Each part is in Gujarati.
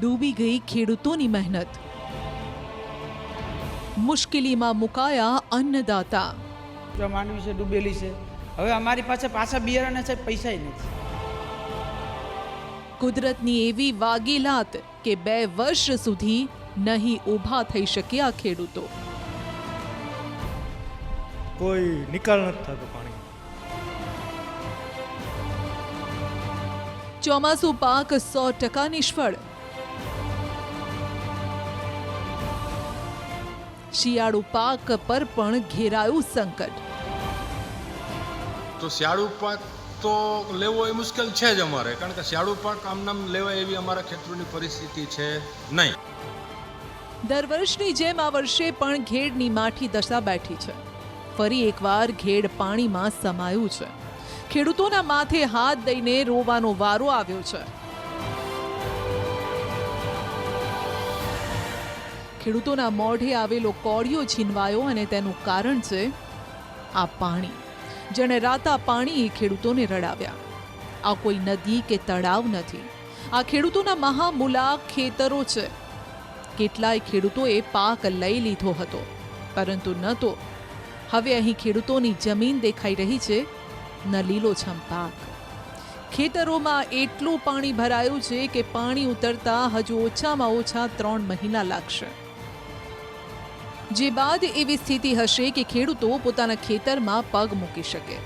ડૂબી ગઈ ખેડૂતોની મહેનત. મુશ્કેલીમાં મુકાયા અન્નદાતા. માંડવી છે ડૂબેલી છે. હવે અમારી પાસે પાછા બિયારણ છે પૈસા નથી. કુદરતની એવી વાગી લાત કે બે વર્ષ સુધી નહીં ઊભા થઈ શક્યા ખેડૂતો. કોઈ નિકાલ નથી થતો પાણી ચોમાસું પાક સો ટકા નિષ્ફળ શિયાળુ પાક પર પણ ઘેરાયું સંકટ. તો શિયાળુ પાક તો લેવો એ મુશ્કેલ છે જ અમારે કારણ કે શિયાળુ પાક આમનામ લેવાય એવી અમારા ખેતરોની પરિસ્થિતિ છે નહીં. દર વર્ષની જેમ આ વર્ષે પણ ઘેડની માઠી દશા બેઠી છે. ફરી એકવાર ઘેડ પાણીમાં સમાયું છે. ખેડૂતોના માથે હાથ દઈને રોવાનો વારો આવ્યો છે. ખેડૂતોના મોઢે આવેલો કોળિયો છીનવાયો અને તેનું કારણ છે આ પાણી. જેણે રાતા પાણીએ ખેડૂતોને રડાવ્યા. આ કોઈ નદી કે તળાવ નથી. આ ખેડૂતોના મહામુલા ખેતરો છે. કેટલાય ખેડૂતોએ પાક લઈ લીધો હતો. પરંતુ ન તો. હવે અહીં ખેડૂતોની જમીન દેખાઈ રહી છે. ન લીલોછમ પાક. ખેતરોમાં એટલું પાણી ભરાયું છે કે પાણી ઉતરતા હજુ ઓછામાં ઓછા ત્રણ મહિના લાગશે. જે બાદ એવી સ્થિતિ હશે કે ખેડૂતો પોતાના ખેતરમાં પગ મૂકી શકે.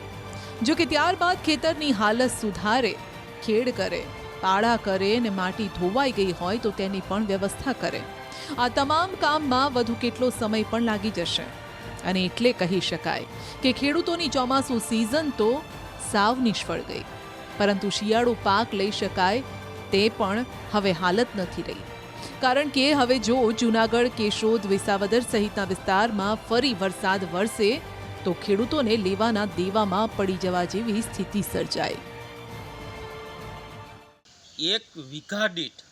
જો કે ત્યારબાદ ખેતરની હાલત સુધારે, ખેડ કરે, પાળા કરે ને માટી ધોવાઈ ગઈ હોય તો તેની પણ વ્યવસ્થા કરે. આ તમામ કામમાં વધુ કેટલો સમય પણ લાગી જશે. અને એટલે કહી શકાય કે ખેડૂતોની ચોમાસુ સિઝન તો સાવ નિષ્ફળ ગઈ. પરંતુ શિયાળુ પાક લઈ શકાય તે પણ હવે હાલત નથી રહી. કારણ કે હવે જો જૂનાગઢ કેશોદ વિસાવદર સહિતના વિસ્તારમાં ફરી વરસાદ વરસે તો ખેડૂતોને લેવાના દેવામાં પડી જવા જેવી સ્થિતિ સર્જાય એક વીઘા દીઠ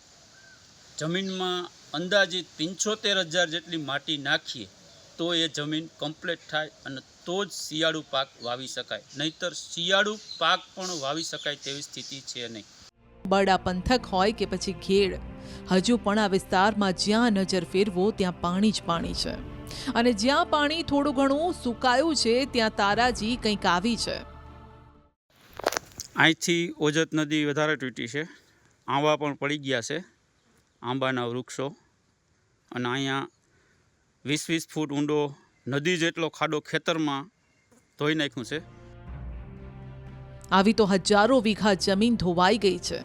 જમીનમાં અંદાજિત પંચોતેર હજાર જેટલી માટી નાખીએ તો એ જમીન કમ્પ્લીટ થાય અને તો જ શિયાળુ પાક વાવી શકાય. નહીતર શિયાળુ પાક પણ વાવી શકાય તેવી સ્થિતિ છે નહીં. બરડા પંથક હોય કે પછી ઘેડ હજુ પણ આ વિસ્તારમાં જ્યાં નજર ફેરવો ત્યાં પાણી જ પાણી છે. અને જ્યાં પાણી થોડું ઘણું સુકાયું છે ત્યાં તારાજી કંઈક આવી છે. અહીંથી ઓજત નદી વધારે તૂટી છે. આંબા પણ પડી ગયા છે. આંબાના વૃક્ષો અને અહીંયા વીસ વીસ ફૂટ ઊંડો નદી જેટલો ખાડો ખેતરમાં ધોઈ નાખ્યું છે. આવી તો હજારો વીઘા જમીન ધોવાઈ ગઈ છે.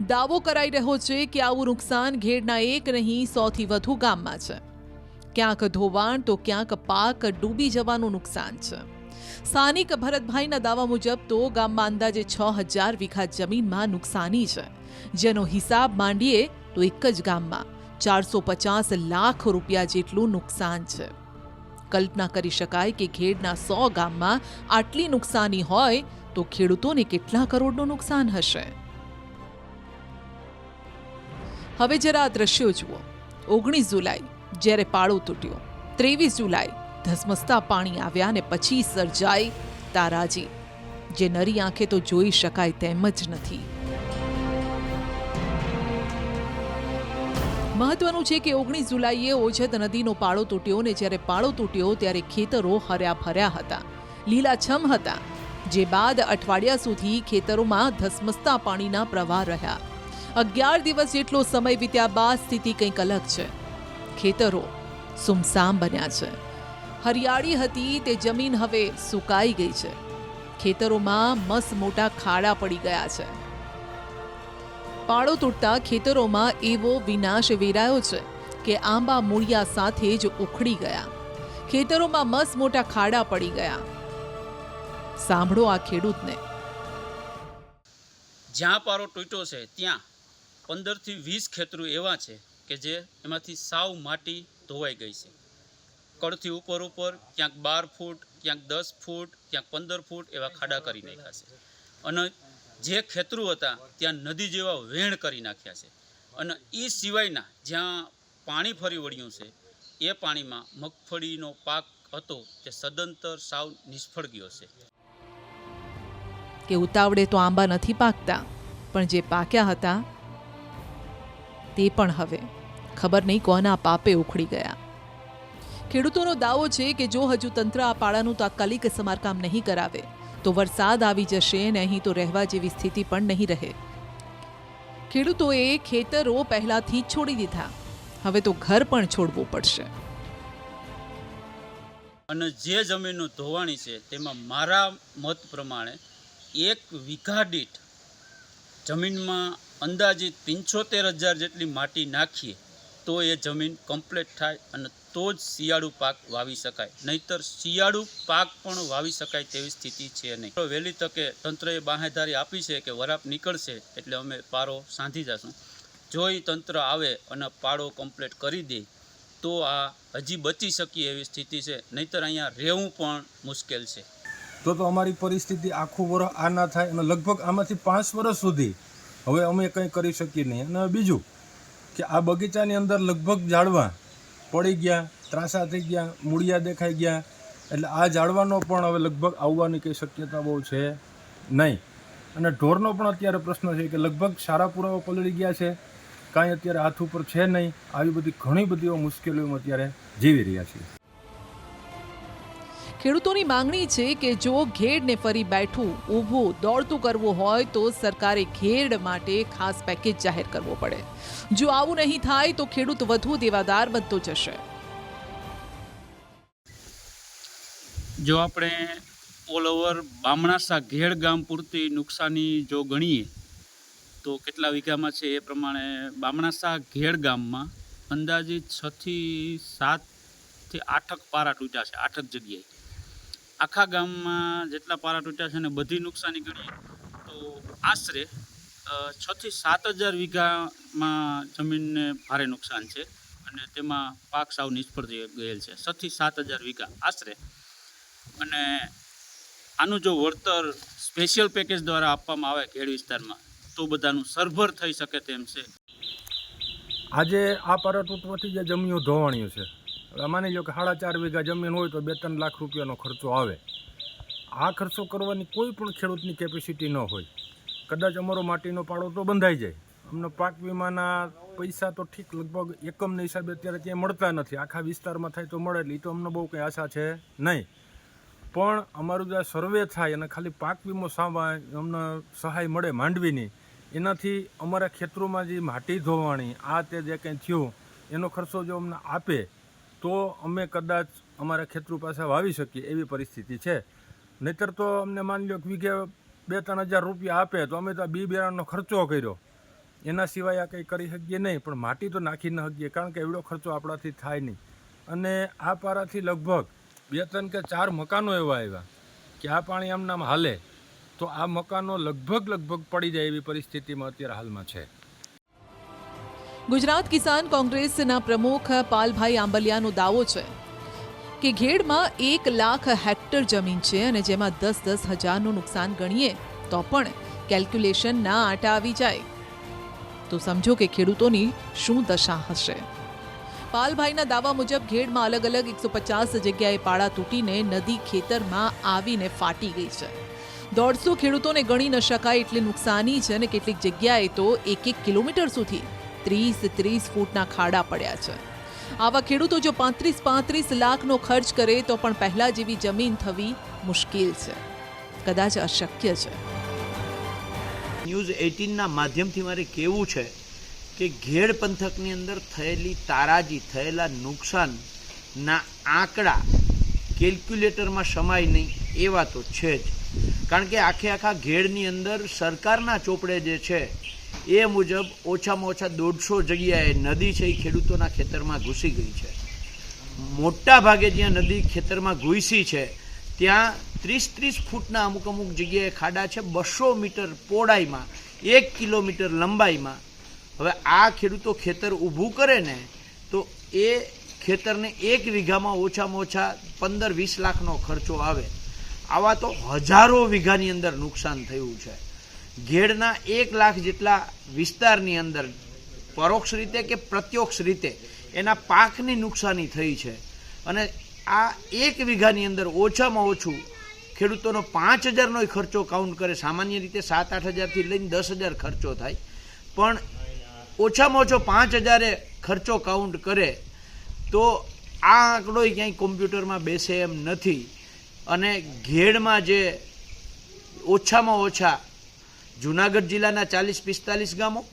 દાવો કરાઈ રહ્યો છે કે આવું નુકસાન ઘેડના એક નહીં, સોથી વધુ ગામમાં છે. ક્યાંક ધોવાણ તો ક્યાંક પાક ડૂબી જવાનું નુકસાન છે. સ્થાનિક ભરતભાઈના દાવા મુજબ તો ગામમાં અંદાજે છ હજાર વીઘા જમીનમાં નુકસાની છે. જેનો હિસાબ માંડીએ તો એક જ ગામમાં ચારસો પચાસ લાખ રૂપિયા જેટલું નુકસાન છે. કલ્પના કરી શકાય કે ઘેડના સો ગામમાં આટલી નુકસાની હોય તો ખેડૂતોને કેટલા કરોડનું નુકસાન હશે? હવે જરા આ દ્રશ્યો જુઓ. ઓગણીસ જુલાઈ, જ્યારે પાળો તૂટ્યો. ત્રેવીસ જુલાઈ, ધસમસતા પાણી આવ્યા અને પછી સર્જાઈ તારાજી. જે નરી આંખે તો જોઈ શકાય તેમ જ નથી. મહત્વનું છે કે ઓગણીસ જુલાઈએ ઓજત નદીનો પાળો તૂટ્યો ને જ્યારે પાળો તૂટ્યો ત્યારે ખેતરો હર્યા ફર્યા હતા. લીલાછમ હતા. જે બાદ અઠવાડિયા સુધી ખેતરોમાં ધસમસતા પાણીના પ્રવાહ રહ્યા. અગિયાર દિવસ જેટલો સમય વીત્યા બાદ સ્થિતિ કંઈક અલગ છે. ખેતરો સુમસામ બન્યા છે. હરિયાળી હતી તે જમીન હવે સુકાઈ ગઈ છે. ખેતરોમાં મસ મોટા ખાડા પડી ગયા છે. પાળો તૂટતા ખેતરોમાં એવો વિનાશ વેરાયો છે કે આંબા મૂળિયા સાથે જ ઉખડી ગયા. ખેતરોમાં મસ મોટા ખાડા પડી ગયા. સાંભળો આ ખેડૂતને. જ્યાં પારો તૂટ્યો છે, ત્યાં પંદરથી વીસ ખેતરું એવા છે કે જે એમાંથી સાવ માટી ધોવાઈ ગઈ છે. કડથી ઉપર ઉપર ક્યાંક બાર ફૂટ, ક્યાંક દસ ફૂટ, ક્યાંક પંદર ફૂટ એવા ખાડા કરી નાખ્યા છે. અને જે ખેતરું હતા ત્યાં નદી જેવા વેણ કરી નાખ્યા છે. અને એ સિવાયના જ્યાં પાણી ફરી વળ્યું છે, એ પાણીમાં મગફળીનો પાક હતો તે સદંતર સાવ નિષ્ફળ ગયો છે. કે ઉતાવળે તો આંબા નથી પાકતા, પણ જે પાક્યા હતા તે પણ હવે. ખબર નહીં કોના પાપે ઉખડી ગયા. ખેડૂતોનો દાવો છે કે જો હજુ તંત્ર આ પાળાનું તાત્કાલિક સમારકામ નહીં કરાવે, તો વરસાદ આવી જશે અને અહીં તો રહેવા જેવી સ્થિતિ પણ નહીં રહે. ખેડૂતોએ ખેતરો પહેલાથી જ છોડી દીધા. હવે તો ઘર પણ છોડવું પડશે. અને જે જમીનનું ધોવાણી છે, તેમાં મારા મત પ્રમાણે એક વીઘા દીઠ જમીનમાં અંદાજિત પંચોતેર હજાર જેટલી માટી નાખીએ તો એ જમીન કમ્પ્લીટ થાય અને તો જ શિયાળુ પાક વાવી શકાય. નહીતર શિયાળુ પાક પણ વાવી શકાય તેવી સ્થિતિ છે નહીં. વહેલી તકે તંત્રએ બાહેધારી આપી છે કે વરાપ નીકળશે એટલે અમે પારો સાંધી જશું. જો એ તંત્ર આવે અને પાડો કમ્પ્લીટ કરી દે, તો આ હજી બચી શકીએ એવી સ્થિતિ છે. નહીતર અહીંયા રહેવું પણ મુશ્કેલ છે. તો તો અમારી પરિસ્થિતિ આખું વર્ષ આ ના થાય અને લગભગ આમાંથી પાંચ વર્ષ સુધી હવે અમે કંઈ કરી શકીએ નહીં. અને બીજું કે આ બગીચાની અંદર લગભગ ઝાડવા પડી ગયા, ત્રાસા થઈ ગયા, મૂળિયા દેખાઈ ગયા. એટલે આ ઝાડવાનો પણ હવે લગભગ આવવાની કંઈ શક્યતા બહુ છે નહીં. અને ઢોરનો પણ અત્યારે પ્રશ્ન છે કે લગભગ સારા પુરાવા પલળી ગયા છે. કાંઈ અત્યારે હાથ ઉપર છે નહીં. આવી બધી ઘણી બધી મુશ્કેલીઓ અત્યારે જીવી રહ્યા છીએ. ખેડૂતોની માંગણી છે કે જો ઘેડને ફરી બેઠું ઊભું દોડતું કરવું હોય તો સરકારે ઘેડ માટે ખાસ પેકેજ જાહેર કરવો પડે. જો આવું નહીં થાય તો ખેડૂત વધુ દેવાદાર બનતો જશે. જો આપણે ઓલ ઓવર બામણાસા ઘેડ ગામ પૂરતી નુકસાની જો ગણીએ, તો કેટલા વીઘામાં છે એ પ્રમાણે બામણાસા ઘેડ ગામમાં અંદાજિત છથી સાતથી આઠક પારા તૂટ્યા છે આઠક જગ્યાએ. આખા ગામમાં જેટલા પારા તૂટ્યા છે ને બધી નુકસાની ગણીએ તો આશરે છથી સાત હજાર વીઘામાં જમીનને ભારે નુકસાન છે અને તેમાં પાક સાવ નિષ્ફળ ગયેલ છે. છથી સાત હજાર વીઘા આશરે. અને આનું જો વળતર સ્પેશિયલ પેકેજ દ્વારા આપવામાં આવે ખેડ વિસ્તારમાં, તો બધાનું સરભર થઈ શકે તેમ છે. આજે આ પારા તૂટવાથી જે જમીનો ધોવાણીઓ છે માની લો કે સાડા ચાર વીઘા જમીન હોય તો બે ત્રણ લાખ રૂપિયાનો ખર્ચો આવે. આ ખર્ચો કરવાની કોઈ પણ ખેડૂતની કેપેસિટી ન હોય. કદાચ અમારો માટીનો પાડો તો બંધાઈ જાય. અમને પાક વીમાના પૈસા તો ઠીક લગભગ એકમના હિસાબે અત્યારે ક્યાંય મળતા નથી. આખા વિસ્તારમાં થાય તો મળે એટલે એ તો અમને બહુ કંઈ આશા છે નહીં. પણ અમારું જે સર્વે થાય અને ખાલી પાક વીમો સાંભળાય અમને સહાય મળે માંડવીની, એનાથી અમારા ખેતરોમાં જે માટી ધોવાણી, આ તે જે કંઈ થયું, એનો ખર્ચો જો અમને આપે તો અમે કદાચ અમારા ખેતરું પાસે વાવી શકીએ એવી પરિસ્થિતિ છે. નહીતર તો અમને માની લો કે વીઘે બે ત્રણ હજાર રૂપિયા આપે તો અમે તો આ બી બિયારણનો ખર્ચો કર્યો. એના સિવાય આ કંઈ કરી શકીએ નહીં, પણ માટી તો નાખી ન શકીએ કારણ કે એવડો ખર્ચો આપણાથી થાય નહીં. અને આ પારાથી લગભગ બે ત્રણ કે ચાર મકાનો એવા આવ્યા કે આ પાણી આમ નામ હાલે, તો આ મકાનો લગભગ લગભગ પડી જાય એવી પરિસ્થિતિમાં અત્યારે હાલમાં છે. ગુજરાત કિસાન કોંગ્રેસના પ્રમુખ પાલભાઈ આંબલિયાનો દાવો છે કે ઘેડમાં એક લાખ હેક્ટર જમીન છે અને જેમાં દસ દસ હજારનું નુકસાન ગણીએ તો પણ કેલ્ક્યુલેશન ના આટા આવી જાય. તો સમજો કે ખેડૂતોની શું દશા હશે? પાલભાઈના દાવા મુજબ ઘેડમાં અલગ અલગ એકસો પચાસ જગ્યાએ પાળા તૂટીને નદી ખેતરમાં આવીને ફાટી ગઈ છે. દોઢસો ખેડૂતોને ગણી ન શકાય એટલી નુકસાની છે અને કેટલીક જગ્યાએ તો એક એક કિલોમીટર સુધી ત્રીસ ત્રીસ ફૂટના ખાડા પડ્યા છે. આવા ખેડૂતો જો પાંત્રીસ પાંત્રીસ લાખનો ખર્ચ કરે તો પણ પહેલા જેવી જમીન થવી મુશ્કેલ છે. કદાચ અશક્ય છે. ન્યૂઝ એઇટીનના માધ્યમથી મારે કેવું છે કે ઘેડ પંથકની અંદર થયેલી તારાજી, થયેલા નુકસાનના આંકડા કેલ્ક્યુલેટરમાં સમાય નહીં એવા તો છે જ. કારણ કે આખે આખા ઘેડની અંદર સરકારના ચોપડે જે છે એ મુજબ ઓછામાં ઓછા દોઢસો જગ્યાએ નદી છે એ ખેડૂતોના ખેતરમાં ઘૂસી ગઈ છે. મોટા ભાગે જ્યાં નદી ખેતરમાં ઘૂસી છે, ત્યાં ત્રીસ ત્રીસ ફૂટના અમુક અમુક જગ્યાએ ખાડા છે, બસો મીટર પહોળાઈમાં, એક કિલોમીટર લંબાઈમાં. હવે આ ખેડૂતો ખેતર ઊભું કરે ને, તો એ ખેતરને એક વીઘામાં ઓછામાં ઓછા પંદર વીસ લાખનો ખર્ચો આવે. આવા તો હજારો વીઘાની અંદર નુકસાન થયું છે. ઘેડના એક લાખ જેટલા વિસ્તારની અંદર પરોક્ષ રીતે કે પ્રત્યક્ષ રીતે એના પાકની નુકસાની થઈ છે. અને આ એક વીઘાની અંદર ઓછામાં ઓછું ખેડૂતોનો પાંચ હજારનો ખર્ચો કાઉન્ટ કરે. સામાન્ય રીતે સાત આઠ હજારથી લઈને દસ હજાર ખર્ચો થાય. પણ ઓછામાં ઓછો પાંચ હજારે ખર્ચો કાઉન્ટ કરે તો આ આંકડો ક્યાંય કોમ્પ્યુટરમાં બેસે એમ નથી. અને ઘેડમાં જે ઓછામાં ઓછા જુનાગઢ જિલ્લાના ચાલીસ પિસ્તાલીસ ગામો,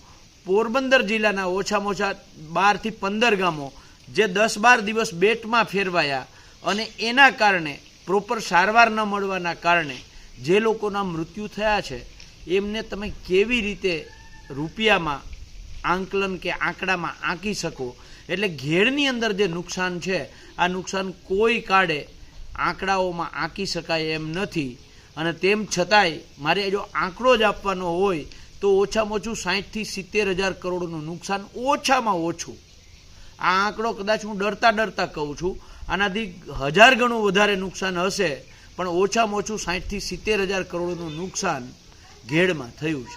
પોરબંદર જિલ્લાના ઓછામાં ઓછા બારથી પંદર ગામો, જે દસ બાર દિવસ બેટમાં ફેરવાયા અને એના કારણે પ્રોપર સારવાર ન મળવાના કારણે, જે લોકોના મૃત્યુ થયા છે, એમને તમે કેવી રીતે રૂપિયામાં આંકલન કે આંકડામાં આંકી શકો? એટલે ઘેડની અંદર જે નુકસાન છે, આ નુકસાન કોઈ કાળે આંકડાઓમાં આંકી શકાય એમ નથી. અને તેમ છતાંય મારે જો આંકડો જ આપવાનો હોય, તો ઓછામાં ઓછું સાહીઠથી સિત્તેર હજાર કરોડનું નુકસાન ઓછામાં ઓછું. આ આંકડો કદાચ હું ડરતા ડરતા કહું છું, આનાથી હજાર ગણું વધારે નુકસાન હશે, પણ ઓછામાં ઓછું સાહીઠથી સિત્તેર હજાર કરોડનું નુકસાન ઘેડમાં થયું છે.